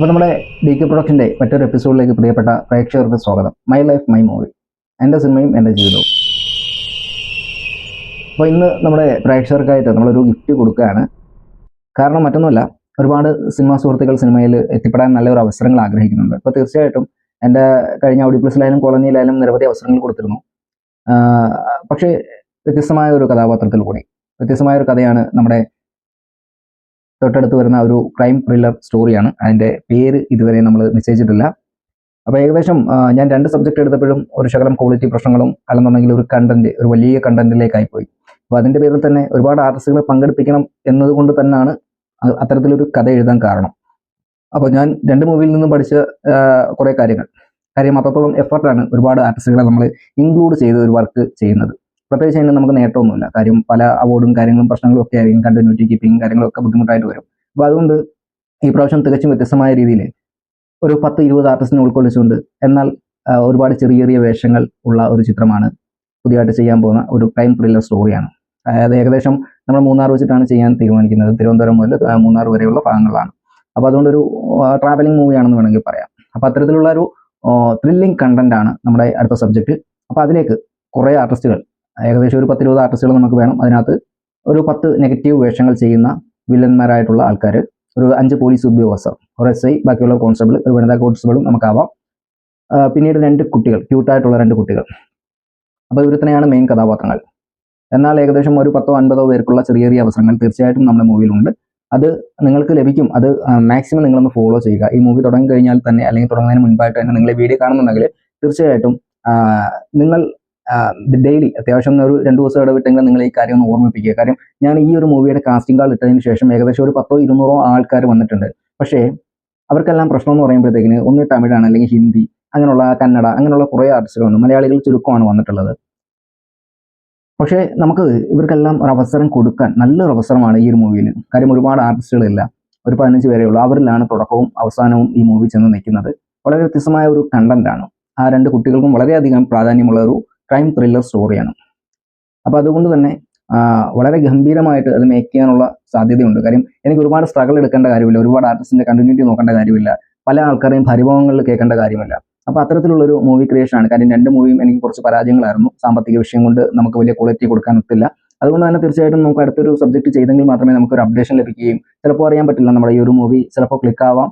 അപ്പോൾ നമ്മുടെ D K പ്രൊഡക്ഷന്റെ മറ്റൊരു എപ്പിസോഡിലേക്ക് പ്രിയപ്പെട്ട പ്രേക്ഷകർക്ക് സ്വാഗതം. മൈ ലൈഫ് മൈ മൂവി എന്റെ സിനിമയും എന്റെ ജീവിതവും. അപ്പോൾ ഇന്ന് നമ്മുടെ പ്രേക്ഷകർക്കായിട്ട് നമ്മളൊരു ഗിഫ്റ്റ് കൊടുക്കുകയാണ്. കാരണം മറ്റൊന്നുമല്ല ഒരുപാട് സിനിമാ സുഹൃത്തുക്കൾ സിനിമയിൽ എത്തിപ്പെടാൻ നല്ലൊരു അവസരങ്ങൾ ആഗ്രഹിക്കുന്നുണ്ട്. അപ്പോൾ തീർച്ചയായിട്ടും എന്റെ കഴിഞ്ഞ ഓഡി പ്ലസിലായാലും കോളനിയിലായാലും നിരവധി അവസരങ്ങൾ കൊടുത്തിരുന്നു. പക്ഷേ വ്യത്യസ്തമായ ഒരു കഥാപാത്രത്തിൽ കൂടി വ്യത്യസ്തമായ ഒരു കഥയാണ് നമ്മുടെ തൊട്ടടുത്ത് വരുന്ന ഒരു ക്രൈം ത്രില്ലർ സ്റ്റോറിയാണ് അതിന്റെ പേര് ഇതുവരെ നമ്മൾ നിശ്ചയിച്ചിട്ടില്ല അപ്പോൾ ഏകദേശം ഞാൻ രണ്ട് സബ്ജക്റ്റ് എടുത്തപ്പോഴും ഒരു ശകലം ക്വാളിറ്റി പ്രശ്നങ്ങളും അല്ലെന്നുണ്ടെങ്കിൽ ഒരു കണ്ടന്റ് ഒരു വലിയ കണ്ടന്റിലേക്കായി പോയി അപ്പോൾ അതിന്റെ പേരിൽ തന്നെ ഒരുപാട് ആർട്ടിസ്റ്റുകളെ പങ്കെടുപ്പിക്കണം എന്നതുകൊണ്ട് തന്നെയാണ് അത്തരത്തിലൊരു കഥ എഴുതാൻ കാരണം. അപ്പോൾ ഞാൻ രണ്ട് മൂവിയിൽ നിന്നും പഠിച്ച കുറേ കാര്യങ്ങൾ. കാര്യം അത്രത്തോളം എഫർട്ടാണ് ഒരുപാട് ആർട്ടിസ്റ്റുകളെ നമ്മൾ ഇൻക്ലൂഡ് ചെയ്ത് ഒരു വർക്ക് ചെയ്യുന്നത്. പ്രത്യേകിച്ച് അതിന് നമുക്ക് നേട്ടമൊന്നുമില്ല. കാര്യം പല അവാർഡും കാര്യങ്ങളും പ്രശ്നങ്ങളും ഒക്കെ ആയിരിക്കും. കണ്ടിന്യൂറ്റി കീപ്പിംഗ് കാര്യങ്ങളൊക്കെ ബുദ്ധിമുട്ടായിട്ട് വരും. അപ്പോൾ അതുകൊണ്ട് ഈ പ്രാവശ്യം തികച്ചും വ്യത്യസ്തമായ രീതിയിൽ ഒരു പത്ത് ഇരുപത് ആർട്ടിസ്റ്റിനെ ഉൾക്കൊള്ളിച്ചുകൊണ്ട് എന്നാൽ ഒരുപാട് ചെറിയ ചെറിയ വേഷങ്ങൾ ഉള്ള ഒരു ചിത്രമാണ് പുതിയതായിട്ട് ചെയ്യാൻ പോകുന്ന ഒരു ക്രൈം ത്രില്ലർ സ്റ്റോറിയാണ് അതായത് ഏകദേശം നമ്മൾ മൂന്നാർ വെച്ചിട്ടാണ് ചെയ്യാൻ തീരുമാനിക്കുന്നത്. തിരുവനന്തപുരം മുതൽ മൂന്നാർ വരെയുള്ള ഭാഗങ്ങളാണ്. അപ്പോൾ അതുകൊണ്ടൊരു ട്രാവലിംഗ് മൂവിയാണെന്ന് വേണമെങ്കിൽ പറയാം. അപ്പോൾ അത്തരത്തിലുള്ള ഒരു ത്രില്ലിംഗ് കണ്ടന്റ് ആണ് നമ്മുടെ അടുത്ത സബ്ജക്റ്റ് അപ്പോൾ അതിലേക്ക് കുറേ ആർട്ടിസ്റ്റുകൾ ഏകദേശം ഒരു പത്തിരുപത് ആർട്ടിസ്റ്റുകൾ നമുക്ക് വേണം. അതിനകത്ത് ഒരു പത്ത് നെഗറ്റീവ് വേഷങ്ങൾ ചെയ്യുന്ന വില്ലന്മാരായിട്ടുള്ള ആൾക്കാർ ഒരു അഞ്ച് പോലീസ് ഉദ്യോഗസ്ഥർ ഒരു എസ് ഐ ബാക്കിയുള്ള കോൺസ്റ്റബിൾ ഒരു വനിതാ കോൺസ്റ്റബിളും നമുക്കാവാം. പിന്നീട് രണ്ട് കുട്ടികൾ ക്യൂട്ടായിട്ടുള്ള രണ്ട് കുട്ടികൾ. അപ്പോൾ ഇവർ തന്നെയാണ് മെയിൻ കഥാപാത്രങ്ങൾ. എന്നാൽ ഏകദേശം ഒരു പത്തോ അൻപതോ പേർക്കുള്ള ചെറിയ ചെറിയ അവസരങ്ങൾ തീർച്ചയായിട്ടും നമ്മുടെ മൂവിയിലുണ്ട്. അത് നിങ്ങൾക്ക് ലഭിക്കും. അത് മാക്സിമം നിങ്ങളൊന്ന് ഫോളോ ചെയ്യുക. ഈ മൂവി തുടങ്ങി കഴിഞ്ഞാൽ തന്നെ അല്ലെങ്കിൽ തുടങ്ങുന്നതിന് മുൻപായിട്ട് തന്നെ നിങ്ങൾ വീഡിയോ കാണുന്നുണ്ടെങ്കിൽ തീർച്ചയായിട്ടും നിങ്ങൾ ഡെയിലി അത്യാവശ്യം ഒരു രണ്ട് ദിവസം ഇടവിട്ടെങ്കിലും നിങ്ങൾ ഈ കാര്യം ഒന്ന് ഓർമ്മിപ്പിക്കുക. കാര്യം ഞാൻ ഈ ഒരു മൂവിയുടെ കാസ്റ്റിംഗ് കാൾ ഇട്ടതിന് ശേഷം ഏകദേശം ഒരു പത്തോ ഇരുന്നൂറോ ആൾക്കാർ വന്നിട്ടുണ്ട്. പക്ഷേ അവർക്കെല്ലാം പ്രശ്നം എന്ന് പറയുമ്പോഴത്തേക്കിന് ഒന്ന് തമിഴാണ് അല്ലെങ്കിൽ ഹിന്ദി അങ്ങനെയുള്ള കന്നഡ അങ്ങനെയുള്ള കുറേ ആർട്ടിസ്റ്റുകളുണ്ട് മലയാളികൾ ചുരുക്കമാണ് വന്നിട്ടുള്ളത്. പക്ഷേ നമുക്ക് ഇവർക്കെല്ലാം ഒരു അവസരം കൊടുക്കാൻ നല്ലൊരു അവസരമാണ് ഈ ഒരു മൂവിയിൽ കാര്യം ഒരുപാട് ആർട്ടിസ്റ്റുകളില്ല ഒരു പതിനഞ്ച് പേരേ ഉള്ളൂ. അവരിലാണ് തുടക്കവും അവസാനവും ഈ മൂവി ചെന്ന് നിൽക്കുന്നത്. വളരെ വ്യത്യസ്തമായ ഒരു കണ്ടന്റാണ് ആ രണ്ട് കുട്ടികൾക്കും വളരെയധികം പ്രാധാന്യമുള്ള ഒരു ക്രൈം ത്രില്ലർ സ്റ്റോറിയാണ് അപ്പോൾ അതുകൊണ്ട് തന്നെ വളരെ ഗംഭീരമായിട്ട് അത് മേക്ക് ചെയ്യാനുള്ള സാധ്യതയുണ്ട്. കാര്യം എനിക്ക് ഒരുപാട് സ്ട്രഗിൾ എടുക്കേണ്ട കാര്യമില്ല. ഒരുപാട് ആർട്ടിസ്റ്റിന്റെ കണ്ടിന്യൂറ്റി നോക്കേണ്ട കാര്യമില്ല. പല ആൾക്കാരെയും പരിഭവങ്ങളിൽ കേൾക്കേണ്ട കാര്യമില്ല. അപ്പോൾ അത്തരത്തിലുള്ളൊരു മൂവി ക്രിയേഷൻ ആണ്. കാര്യം രണ്ട് മൂവിയും എനിക്ക് കുറച്ച് പരാജയങ്ങളായിരുന്നു. സാമ്പത്തിക വിഷയം കൊണ്ട് നമുക്ക് വലിയ ക്വാളിറ്റി കൊടുക്കാൻ ഒത്തില്ല അതുകൊണ്ട് തന്നെ തീർച്ചയായിട്ടും നമുക്ക് അടുത്തൊരു സബ്ജക്ട് ചെയ്തെങ്കിൽ മാത്രമേ നമുക്ക് ഒരു അപ്ഡേഷൻ ലഭിക്കുകയും ചിലപ്പോൾ അറിയാൻ പറ്റില്ല നമ്മുടെ ഈ ഒരു മൂവി ചിലപ്പോൾ ക്ലിക്ക് ആവാം.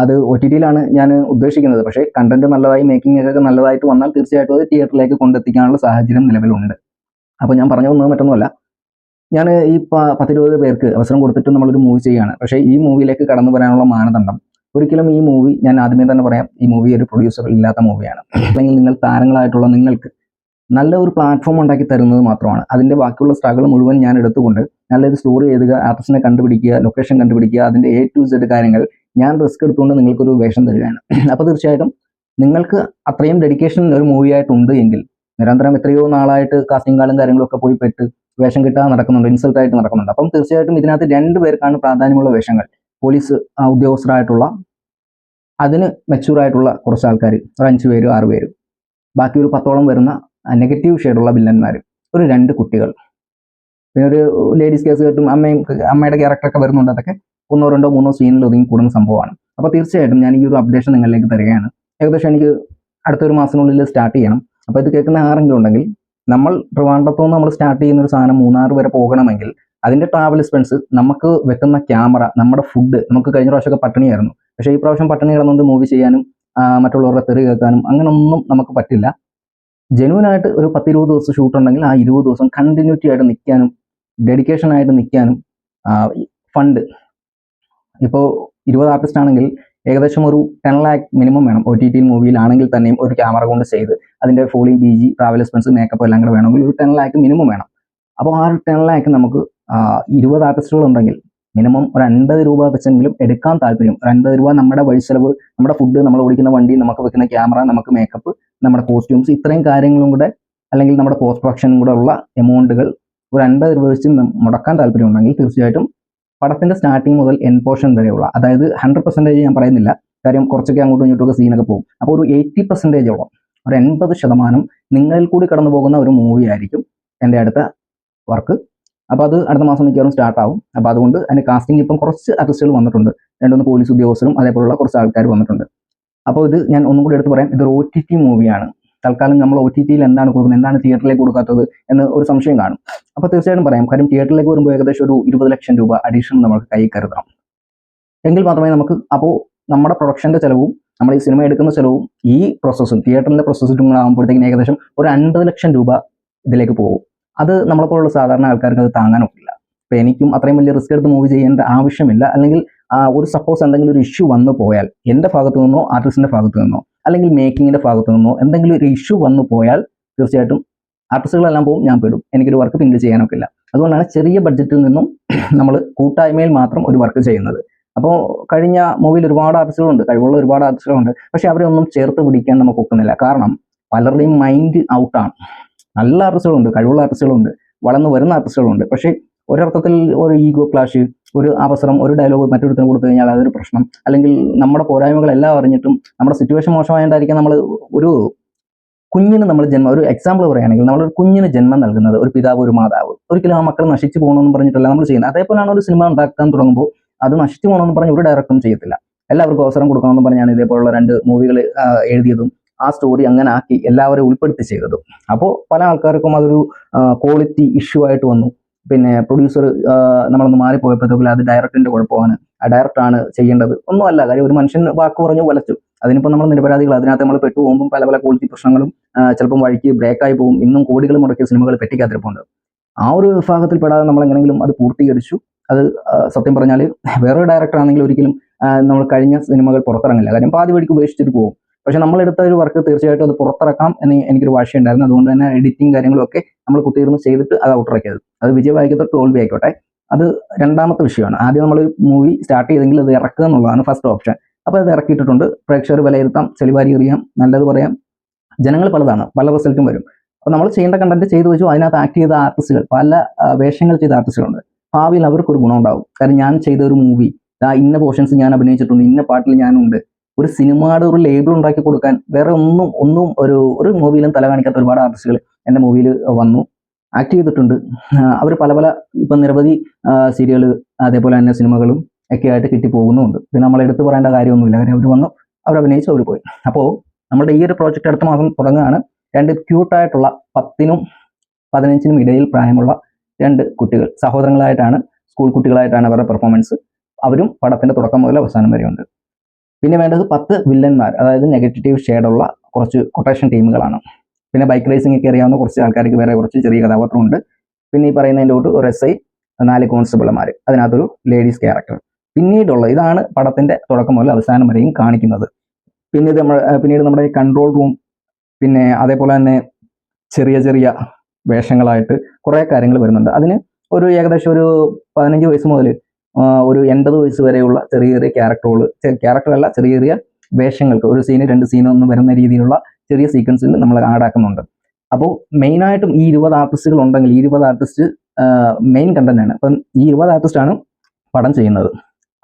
അത് ഒ ടി ടിയിലാണ് ഞാൻ ഉദ്ദേശിക്കുന്നത്. പക്ഷേ കണ്ടന്റ് നല്ലതായി മേക്കിംഗ് ഒക്കെ നല്ലതായിട്ട് വന്നാൽ തീർച്ചയായിട്ടും അത് തിയേറ്ററിലേക്ക് കൊണ്ടെത്തിക്കാനുള്ള സാഹചര്യം നിലവിലുണ്ട്. അപ്പോൾ ഞാൻ പറഞ്ഞു വന്നത് മറ്റൊന്നുമല്ല. ഞാൻ ഈ പത്തിരുപത് പേർക്ക് അവസരം കൊടുത്തിട്ട് നമ്മളൊരു മൂവി ചെയ്യുകയാണ്. പക്ഷേ ഈ മൂവിയിലേക്ക് കടന്നു വരാനുള്ള മാനദണ്ഡം. ഒരിക്കലും ഈ മൂവി ഞാൻ ആദ്യമേ തന്നെ പറയാം ഈ മൂവി ഒരു പ്രൊഡ്യൂസർ ഇല്ലാത്ത മൂവിയാണ് അല്ലെങ്കിൽ നിങ്ങൾ താരങ്ങളായിട്ടുള്ള നിങ്ങൾക്ക് നല്ല ഒരു പ്ലാറ്റ്ഫോം ഉണ്ടാക്കി തരുന്നത് മാത്രമാണ്. അതിന്റെ ബാക്കിയുള്ള സ്ട്രഗിൾ മുഴുവൻ ഞാൻ എടുത്തുകൊണ്ട് നല്ലൊരു സ്റ്റോറി എഴുതുക ആർട്ടിസ്റ്റിനെ കണ്ടുപിടിക്കുക ലൊക്കേഷൻ കണ്ടുപിടിക്കുക അതിന്റെ എ ടു സെഡ് കാര്യങ്ങൾ ഞാൻ റിസ്ക് എടുത്തുകൊണ്ട് നിങ്ങൾക്കൊരു വേഷം തരികയാണ്. അപ്പോൾ തീർച്ചയായിട്ടും നിങ്ങൾക്ക് അത്രയും ഡെഡിക്കേഷൻ ഒരു മൂവി ആയിട്ടുണ്ട് എങ്കിൽ നിരന്തരം എത്രയോ നാളായിട്ട് കാസ്റ്റിംഗ് കാലും കാര്യങ്ങളൊക്കെ പോയി പെട്ട് വേഷം കിട്ടാതെ നടക്കുന്നുണ്ട് ഇൻസൾട്ട് ആയിട്ട് നടക്കുന്നുണ്ട്. അപ്പം തീർച്ചയായിട്ടും ഇതിനകത്ത് രണ്ട് പേർക്കാണ് പ്രാധാന്യമുള്ള വേഷങ്ങൾ. പോലീസ് ഉദ്യോഗസ്ഥരായിട്ടുള്ള അതിന് മെച്ചൂറായിട്ടുള്ള കുറച്ച് ആൾക്കാർ ഒരു അഞ്ച് പേര് ആറ് പേര്. ബാക്കി ഒരു പത്തോളം വരുന്ന നെഗറ്റീവ് ഷെയ്ഡുള്ള വില്ലന്മാർ ഒരു രണ്ട് കുട്ടികൾ. പിന്നെ ഒരു ലേഡീസ് കേസ് കേട്ടും അമ്മയും അമ്മയുടെ ക്യാരക്ടറൊക്കെ വരുന്നുണ്ട്. അതൊക്കെ ഒന്നോ രണ്ടോ മൂന്നോ സീനിൽ ഒതുങ്ങി കൂടുന്ന സംഭവമാണ്. അപ്പോൾ തീർച്ചയായിട്ടും ഞാൻ ഈ ഒരു അപ്ഡേഷൻ നിങ്ങളിലേക്ക് തരികയാണ്. ഏകദേശം എനിക്ക് അടുത്തൊരു മാസത്തിനുള്ളിൽ സ്റ്റാർട്ട് ചെയ്യണം. അപ്പോൾ ഇത് കേൾക്കുന്ന ആരെങ്കിലും ഉണ്ടെങ്കിൽ നമ്മൾ ട്രിവാൻഡ്രത്തു നമ്മൾ സ്റ്റാർട്ട് ചെയ്യുന്ന ഒരു സാധനം മൂന്നാർ വരെ പോകണമെങ്കിൽ അതിന്റെ ട്രാവൽ എക്സ്പെൻസ് നമുക്ക് വെക്കുന്ന ക്യാമറ നമ്മുടെ ഫുഡ് നമുക്ക് കഴിഞ്ഞ പ്രാവശ്യമൊക്കെ പട്ടിണിയായിരുന്നു പക്ഷേ ഈ പ്രാവശ്യം പട്ടിണി കിടന്നുകൊണ്ട് മൂവി ചെയ്യാനും മറ്റുള്ളവരുടെ തെറി കേൾക്കാനും അങ്ങനൊന്നും നമുക്ക് പറ്റില്ല. ജെനുവൻ ആയിട്ട് ഒരു പത്തിരുപത് ദിവസം ഷൂട്ട് ഉണ്ടെങ്കിൽ ആ ഇരുപത് ദിവസം കണ്ടിന്യൂറ്റി ആയിട്ട് നിൽക്കാനും ഡെഡിക്കേഷൻ ആയിട്ട് നിൽക്കാനും ഫണ്ട് ഇപ്പോൾ ഇരുപത് ആർട്ടിസ്റ്റ് ആണെങ്കിൽ ഏകദേശം ഒരു ടെൻ ലാക്ക് മിനിമം വേണം. ഒ ടി ടി മൂവിയിലാണെങ്കിൽ തന്നെയും ഒരു ക്യാമറ കൊണ്ട് ചെയ്ത് അതിന്റെ foley B G travel expense makeup എല്ലാം കൂടെ വേണമെങ്കിൽ ഒരു ടെൻ ലാക്ക് മിനിമം വേണം. അപ്പോൾ ആ ഒരു ടെൻ ലാക്ക് നമുക്ക് ഇരുപത് ആർട്ടിസ്റ്റുകൾ ഉണ്ടെങ്കിൽ മിനിമം ഒരു അൻപത് രൂപ വെച്ചെങ്കിലും എടുക്കാൻ താല്പര്യം. ഒരു അൻപത് രൂപ നമ്മുടെ വഴി ചെലവ് നമ്മുടെ ഫുഡ് നമ്മൾ ഓടിക്കുന്ന വണ്ടി നമുക്ക് വെക്കുന്ന ക്യാമറ നമുക്ക് മേക്കപ്പ് നമ്മുടെ കോസ്റ്റ്യൂംസ് ഇത്രയും കാര്യങ്ങളും കൂടെ അല്ലെങ്കിൽ നമ്മുടെ പോസ്റ്റ് പ്രൊഡക്ഷനും കൂടെ ഉള്ള എമൗണ്ടുകൾ ഒരു അൻപത് രൂപ വെച്ച് മുടക്കാൻ താല്പര്യം ഉണ്ടെങ്കിൽ തീർച്ചയായിട്ടും പടത്തിന്റെ സ്റ്റാർട്ടിങ് മുതൽ എൻ പോർഷൻ വരെയുള്ള അതായത് ഹൺഡ്രഡ് പെർസെന്റേജ് ഞാൻ പറയുന്നില്ല. കാര്യം കുറച്ചൊക്കെ അങ്ങോട്ടും ഇങ്ങോട്ടും ഒക്കെ സീനൊക്കെ പോകും. അപ്പോൾ ഒരു എയ്റ്റി പെർസെന്റേജോളം ഒരു എൺപത് ശതമാനം നിങ്ങളിൽ കൂടി കടന്നു പോകുന്ന ഒരു മൂവി ആയിരിക്കും എന്റെ അടുത്ത വർക്ക് അപ്പോൾ അത് അടുത്ത മാസം മിക്കവാറും സ്റ്റാർട്ട് ആവും. അപ്പോൾ അതുകൊണ്ട് അതിന്റെ കാസ്റ്റിംഗ് ഇപ്പം കുറച്ച് ആർട്ടിസ്റ്റുകൾ വന്നിട്ടുണ്ട്. രണ്ടുമൂന്ന് പോലീസ് ഉദ്യോഗസ്ഥരും അതേപോലുള്ള കുറച്ച് ആൾക്കാർ വന്നിട്ടുണ്ട്. അപ്പോൾ ഇത് ഞാൻ ഒന്നും കൂടി എടുത്ത് പറയാം. ഇതൊരു ഒ ടി ടി മൂവിയാണ് തൽക്കാലം നമ്മൾ ഒ ടി ടിയിൽ എന്താണ് കൊടുക്കുന്നത് എന്താണ് തിയേറ്ററിലേക്ക് കൊടുക്കാത്തത് എന്ന് ഒരു സംശയം കാണും. അപ്പോൾ തീർച്ചയായിട്ടും പറയാം കാര്യം തിയേറ്ററിലേക്ക് വരുമ്പോൾ ഏകദേശം ഒരു ഇരുപത് ലക്ഷം രൂപ അഡീഷണൽ നമുക്ക് കൈ കരുതണം. എങ്കിൽ മാത്രമേ നമുക്ക് അപ്പോൾ നമ്മുടെ പ്രൊഡക്ഷന്റെ ചിലവും നമ്മൾ ഈ സിനിമ എടുക്കുന്ന ചിലവും ഈ പ്രോസസ്സും തിയേറ്ററിന്റെ പ്രോസസ്സും ആകുമ്പോഴത്തേക്കും ഏകദേശം ഒരു അൻപത് ലക്ഷം രൂപ ഇതിലേക്ക് പോകും. അത് നമ്മളെപ്പോലുള്ള സാധാരണ ആൾക്കാർക്ക് അത് താങ്ങാനൊക്കില്ല. അപ്പൊ എനിക്കും അത്രയും വലിയ റിസ്ക് എടുത്ത് മൂവ് ചെയ്യേണ്ട ആവശ്യമില്ല. അല്ലെങ്കിൽ ഒരു സപ്പോസ് എന്തെങ്കിലും ഒരു ഇഷ്യൂ വന്നു പോയാൽ എന്റെ ഭാഗത്തു നിന്നോ ആർട്ടിസ്റ്റിന്റെ ഭാഗത്തു നിന്നോ അല്ലെങ്കിൽ മേക്കിങ്ങിന്റെ ഭാഗത്തു നിന്നോ എന്തെങ്കിലും ഒരു ഇഷ്യൂ വന്നു പോയാൽ തീർച്ചയായിട്ടും ആർട്ടിസ്റ്റുകളെല്ലാം പോകും ഞാൻ പെടും. എനിക്കൊരു വർക്ക് പിന്നീട് ചെയ്യാനൊക്കില്ല അതുകൊണ്ടാണ് ചെറിയ ബഡ്ജറ്റിൽ നിന്നും നമ്മൾ കൂട്ടായ്മയിൽ മാത്രം ഒരു വർക്ക് ചെയ്യുന്നത്. അപ്പോൾ കഴിഞ്ഞ മൂവിയിൽ ഒരുപാട് ആർട്ടിസ്റ്റുകളുണ്ട് കഴിവുള്ള ഒരുപാട് ആർട്ടിസ്റ്റുകളുണ്ട് പക്ഷേ അവരെ ഒന്നും ചേർത്ത് പിടിക്കാൻ നമുക്ക് ഒക്കുന്നില്ല. കാരണം പലരുടെയും മൈൻഡ് ഔട്ടാണ് നല്ല ആർട്ടിസ്റ്റുകളുണ്ട് കഴിവുള്ള ആർട്ടിസ്റ്റുകളുണ്ട് വളർന്നു വരുന്ന ആർട്ടിസ്റ്റുകളുണ്ട് പക്ഷേ ഒരർത്ഥത്തിൽ ഒരു ഈഗോ ക്ലാഷ് ഒരു അവസരം ഒരു ഡയലോഗ് മറ്റൊരുത്തിന് കൊടുത്തു കഴിഞ്ഞാൽ അതൊരു പ്രശ്നം. അല്ലെങ്കിൽ നമ്മുടെ പോരായ്മകളെല്ലാം അറിഞ്ഞിട്ടും നമ്മുടെ സിറ്റുവേഷൻ മോശമായതായിരിക്കും നമ്മൾ ഒരു കുഞ്ഞിന് നമ്മൾ ജന്മം ഒരു എക്സാമ്പിൾ പറയുകയാണെങ്കിൽ നമ്മൾ ഒരു കുഞ്ഞിന് ജന്മം നൽകുന്നത് ഒരു പിതാവ് ഒരു മാതാവ്. ഒരിക്കലും ആ മക്കൾ നശിച്ചു പോകണമെന്ന് പറഞ്ഞിട്ടല്ല നമ്മൾ ചെയ്യുന്നത്. അതേപോലെയാണ് ഒരു സിനിമ ഉണ്ടാക്കാൻ തുടങ്ങുമ്പോൾ അത് നശിച്ചു പോകണമെന്ന് പറഞ്ഞ് ഒരു ഡയറക്ടറും ചെയ്യത്തില്ല. എല്ലാവർക്കും അവസരം കൊടുക്കണമെന്ന് പറഞ്ഞാണ് ഇതേപോലുള്ള രണ്ട് മൂവികൾ എഴുതിയതും ആ സ്റ്റോറി അങ്ങനെ ആക്കി എല്ലാവരെയും ഉൾപ്പെടുത്തി ചെയ്തതും. അപ്പോൾ പല ആൾക്കാർക്കും അതൊരു ക്വാളിറ്റി ഇഷ്യൂ ആയിട്ട് വന്നു. പിന്നെ പ്രൊഡ്യൂസർ നമ്മളൊന്ന് മാറിപ്പോയപ്പോഴത്തേക്കും അത് ഡയറക്ടറിന്റെ കുഴപ്പമാണ് ആ ഡയറക്ടറാണ് ചെയ്യേണ്ടത്. ഒന്നുമല്ല കാര്യം ഒരു മനുഷ്യൻ വാക്ക് പറഞ്ഞു വലച്ചു. അതിനിപ്പോൾ നമ്മൾ നിരപരാധികൾ അതിനകത്ത് നമ്മൾ പെട്ടു പോകുമ്പോൾ പല പല ക്വാളിറ്റി പ്രശ്നങ്ങളും ചിലപ്പം വഴിക്ക് ബ്രേക്കായി പോകും. ഇന്നും കോടികൾ മുടക്കിയ സിനിമകൾ പെട്ടിക്കാത്തിരിപ്പുണ്ട് ആ ഒരു വിഭാഗത്തിൽ പെടാതെ നമ്മൾ എങ്ങനെങ്കിലും അത് പൂർത്തീകരിച്ചു. അത് സത്യം പറഞ്ഞാൽ വേറൊരു ഡയറക്ടർ ആണെങ്കിൽ ഒരിക്കലും നമ്മൾ കഴിഞ്ഞ സിനിമകൾ പുറത്തിറങ്ങില്ല. കാര്യം പാതി വഴിക്ക് ഉപേക്ഷിച്ചിട്ട് പോകും പക്ഷെ നമ്മൾ എടുത്ത ഒരു വർക്ക് തീർച്ചയായിട്ടും അത് പുറത്തിറക്കാം എന്ന് എനിക്കൊരു വാശിയുണ്ടായിരുന്നു. അതുകൊണ്ട് തന്നെ എഡിറ്റിംഗ് കാര്യങ്ങളും ഒക്കെ നമ്മൾ കുത്തിയിരുന്ന് ചെയ്തിട്ട് അത് ഔട്ടിറക്കിയത് അത് വിജയമായിക്കോട്ടെ തോൽവി ആയിക്കോട്ടെ. അത് രണ്ടാമത്തെ വിഷയമാണ്. ആദ്യം നമ്മൾ മൂവി സ്റ്റാർട്ട് ചെയ്തെങ്കിൽ അത് ഇറക്കുക എന്നുള്ളതാണ് ഫസ്റ്റ് ഓപ്ഷൻ അപ്പോൾ അത് ഇറക്കിയിട്ടുണ്ട് പ്രേക്ഷകർ വിലയിരുത്താം. ചെളിവാരി എറിയാം. നല്ലത് പറയാം. ജനങ്ങൾ പലതാണ്. പല റിസൾട്ടും വരും. അപ്പോൾ നമ്മൾ ചെയ്യേണ്ട കണ്ടന്റ് ചെയ്തു വെച്ചു. അതിനകത്ത് ആക്ട് ചെയ്ത ആർട്ടിസ്റ്റുകൾ പല വേഷങ്ങൾ ചെയ്ത ആർട്ടിസ്റ്റുകളുണ്ട് ഭാവിയിൽ അവർക്കൊരു ഗുണം ഉണ്ടാവും കാരണം ഞാൻ ചെയ്ത ഒരു മൂവി ഇന്ന പോർഷൻസ് ഞാൻ അഭിനയിച്ചിട്ടുണ്ട് ഇന്ന പാട്ടിൽ ഞാനുണ്ട്. ഒരു സിനിമയുടെ ഒരു ലേബിൾ ഉണ്ടാക്കി കൊടുക്കാൻ വേറെ ഒന്നും ഒന്നും ഒരു ഒരു മൂവിയിലും തല കാണിക്കാത്ത ഒരുപാട് ആർട്ടിസ്റ്റുകൾ എന്റെ മൂവിയിൽ വന്നു. ആക്ട് ചെയ്തിട്ടുണ്ട്. അവർ പല പല ഇപ്പം നിരവധി സീരിയൽ അതേപോലെ തന്നെ സിനിമകളും ഒക്കെ ആയിട്ട് കിട്ടി പോകുന്നുമുണ്ട് ഇത് നമ്മൾ എടുത്തു പറയേണ്ട കാര്യമൊന്നുമില്ല. കാര്യം അവർ വന്നു അവർ അഭിനയിച്ചു അവർ പോയി. അപ്പോൾ നമ്മുടെ ഈ ഒരു പ്രോജക്റ്റ് അടുത്ത മാസം തുടങ്ങുകയാണ്. രണ്ട് ക്യൂട്ടായിട്ടുള്ള പത്തിനും പതിനഞ്ചിനും ഇടയിൽ പ്രായമുള്ള രണ്ട് കുട്ടികൾ സഹോദരങ്ങളായിട്ടാണ് സ്കൂൾ കുട്ടികളായിട്ടാണ് അവരുടെ പെർഫോമൻസ് അവരും പടത്തിന്റെ തുടക്കം മുതൽ അവസാനം വരെയുണ്ട്. പിന്നെ വേണ്ടത് പത്ത് വില്ലന്മാർ അതായത് നെഗറ്റീവ് ഷെയ്ഡുള്ള കുറച്ച് കൊട്ടേഷൻ ടീമുകളാണ് പിന്നെ ബൈക്ക് റേസിംഗ് ഒക്കെ അറിയാവുന്ന കുറച്ച് ആൾക്കാർക്ക് വേറെ കുറച്ച് ചെറിയ കഥാപാത്രമുണ്ട് പിന്നെ ഈ പറയുന്നതിന്റെ കൂട്ട് ഒരു എസ് ഐ നാല് കോൺസ്റ്റബിൾമാർ അതിനകത്തൊരു ലേഡീസ് ക്യാരക്ടർ പിന്നീടുള്ള ഇതാണ് പടത്തിന്റെ തുടക്കം മുതൽ അവസാനം വരെയും കാണിക്കുന്നത്. പിന്നെ നമ്മൾ പിന്നീട് നമ്മുടെ കൺട്രോൾ റൂം പിന്നെ അതേപോലെ തന്നെ ചെറിയ ചെറിയ വേഷങ്ങളായിട്ട് കുറേ കാര്യങ്ങൾ വരുന്നുണ്ട്. അതിന് ഒരു ഏകദേശം ഒരു പതിനഞ്ച് വയസ്സ് മുതൽ ഒരു എൺപത് വയസ്സ് വരെയുള്ള ചെറിയ ചെറിയ ക്യാരക്ടറുകൾ ക്യാരക്ടറല്ല ചെറിയ ചെറിയ വേഷങ്ങൾക്ക് ഒരു സീന് രണ്ട് സീനൊന്നും വരുന്ന രീതിയിലുള്ള ചെറിയ സീക്വൻസിൽ നമ്മൾ ആഡാക്കുന്നുണ്ട് അപ്പോൾ മെയിനായിട്ടും ഈ ഇരുപത് ആർട്ടിസ്റ്റുകൾ ഉണ്ടെങ്കിൽ ഈ ഇരുപത് ആർട്ടിസ്റ്റ് മെയിൻ കണ്ടന്റ് ആണ്. അപ്പം ഈ ഇരുപത് ആർട്ടിസ്റ്റാണ് പടം ചെയ്യുന്നത്.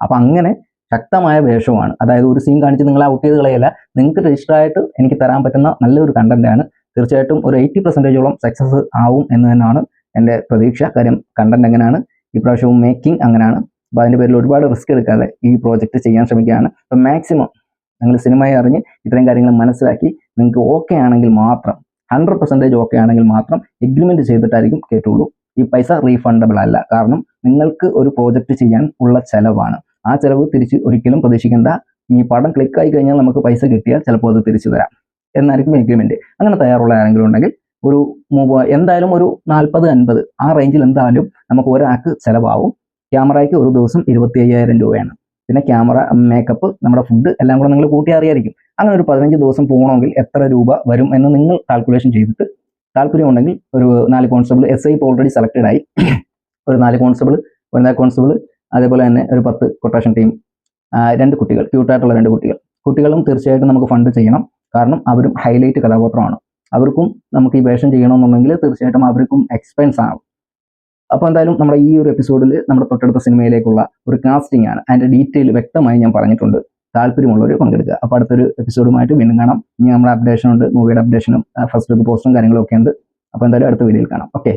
അപ്പം അങ്ങനെ ശക്തമായ വേഷമാണ് അതായത് ഒരു സീൻ കാണിച്ച് നിങ്ങളെ ഔട്ട് ചെയ്ത് കളയല്ല നിങ്ങൾക്ക് രജിസ്റ്റർ ആയിട്ട് എനിക്ക് തരാൻ പറ്റുന്ന നല്ലൊരു കണ്ടന്റ് ആണ്. തീർച്ചയായിട്ടും ഒരു എയ്റ്റി പെർസെന്റേജോളം സക്സസ് ആവും എന്ന് തന്നെയാണ് എന്റെ പ്രതീക്ഷ. കാര്യം കണ്ടന്റ് എങ്ങനെയാണ്? ഇപ്രാവശ്യവും മേക്കിംഗ് അങ്ങനെയാണ്. അപ്പോൾ അതിന്റെ പേരിൽ ഒരുപാട് റിസ്ക് എടുക്കാതെ ഈ പ്രോജക്റ്റ് ചെയ്യാൻ ശ്രമിക്കുകയാണ്. അപ്പം മാക്സിമം നിങ്ങൾ സിനിമയെ അറിഞ്ഞ് ഇത്രയും കാര്യങ്ങൾ മനസ്സിലാക്കി നിങ്ങൾക്ക് ഓക്കെ ആണെങ്കിൽ മാത്രം ഹൺഡ്രഡ് പെർസെന്റേജ് ഓക്കെ ആണെങ്കിൽ മാത്രം എഗ്രിമെന്റ് ചെയ്തിട്ടായിരിക്കും കേട്ടുള്ളൂ. ഈ പൈസ റീഫണ്ടബിൾ അല്ല. കാരണം നിങ്ങൾക്ക് ഒരു പ്രോജക്റ്റ് ചെയ്യാൻ ഉള്ള ചിലവാണ്. ആ ചിലവ് തിരിച്ച് ഒരിക്കലും പ്രതീക്ഷിക്കേണ്ട. ഈ പടം ക്ലിക്കായി കഴിഞ്ഞാൽ നമുക്ക് പൈസ കിട്ടിയാൽ ചിലപ്പോൾ അത് തിരിച്ചു തരാം. എന്നായിരിക്കും എഗ്രിമെന്റ് അങ്ങനെ തയ്യാറുള്ള ആരെങ്കിലും ഉണ്ടെങ്കിൽ ഒരു എന്തായാലും ഒരു നാൽപ്പത് അൻപത് ആ റേഞ്ചിൽ എന്തായാലും നമുക്ക് ഒരാൾക്ക് ചിലവാകും ക്യാമറയ്ക്ക് ഒരു ദിവസം ഇരുപത്തി അയ്യായിരം രൂപയാണ്. പിന്നെ ക്യാമറ മേക്കപ്പ് നമ്മുടെ ഫുഡ് എല്ലാം കൂടെ നിങ്ങൾ കൂട്ടി അറിയായിരിക്കും. അങ്ങനെ ഒരു പതിനഞ്ച് ദിവസം പോകണമെങ്കിൽ എത്ര രൂപ വരും എന്ന് നിങ്ങൾ കാൽക്കുലേഷൻ ചെയ്തിട്ട് താല്പര്യം ഉണ്ടെങ്കിൽ ഒരു നാല് കോൺസ്റ്റബിൾ എസ് ഐ ഇപ്പോൾ ഓൾറെഡി സെലക്റ്റഡ് ആയി. ഒരു നാല് കോൺസ്റ്റബിൾ വനിതാ കോൺസ്റ്റബിൾ അതേപോലെ തന്നെ ഒരു പത്ത് കൊട്ടേഷൻ ടീം രണ്ട് കുട്ടികൾ ക്യൂട്ടായിട്ടുള്ള രണ്ട് കുട്ടികൾ. കുട്ടികളും തീർച്ചയായിട്ടും നമുക്ക് ഫണ്ട് ചെയ്യണം. കാരണം അവരും ഹൈലൈറ്റ് കഥാപാത്രമാണ്. അവർക്കും നമുക്ക് ഈ വേഷം ചെയ്യണമെന്നുണ്ടെങ്കിൽ തീർച്ചയായിട്ടും അവർക്കും എക്സ്പെൻസ് ആണ് അപ്പോൾ എന്തായാലും നമ്മുടെ ഈ ഒരു എപ്പിസോഡിൽ നമ്മുടെ തൊട്ടടുത്ത സിനിമയിലേക്കുള്ള ഒരു കാസ്റ്റിംഗ് ആണ്. അതിന്റെ ഡീറ്റെയിൽ വ്യക്തമായി ഞാൻ പറഞ്ഞിട്ടുണ്ട്. താല്പര്യമുള്ളവർ പങ്കെടുക്കുക. അപ്പോൾ അടുത്തൊരു എപ്പിസോഡുമായിട്ട് വീണ്ടും കാണാം. ഇനി നമ്മുടെ അപ്ഡേഷൻ ഉണ്ട്. മൂവിയുടെ അപ്ഡേഷനും ഫസ്റ്റ് ലുക്ക് പോസ്റ്റും കാര്യങ്ങളും ഒക്കെ ഉണ്ട്. അപ്പോൾ എന്തായാലും അടുത്ത വീഡിയോയിൽ കാണാം. ഓക്കെ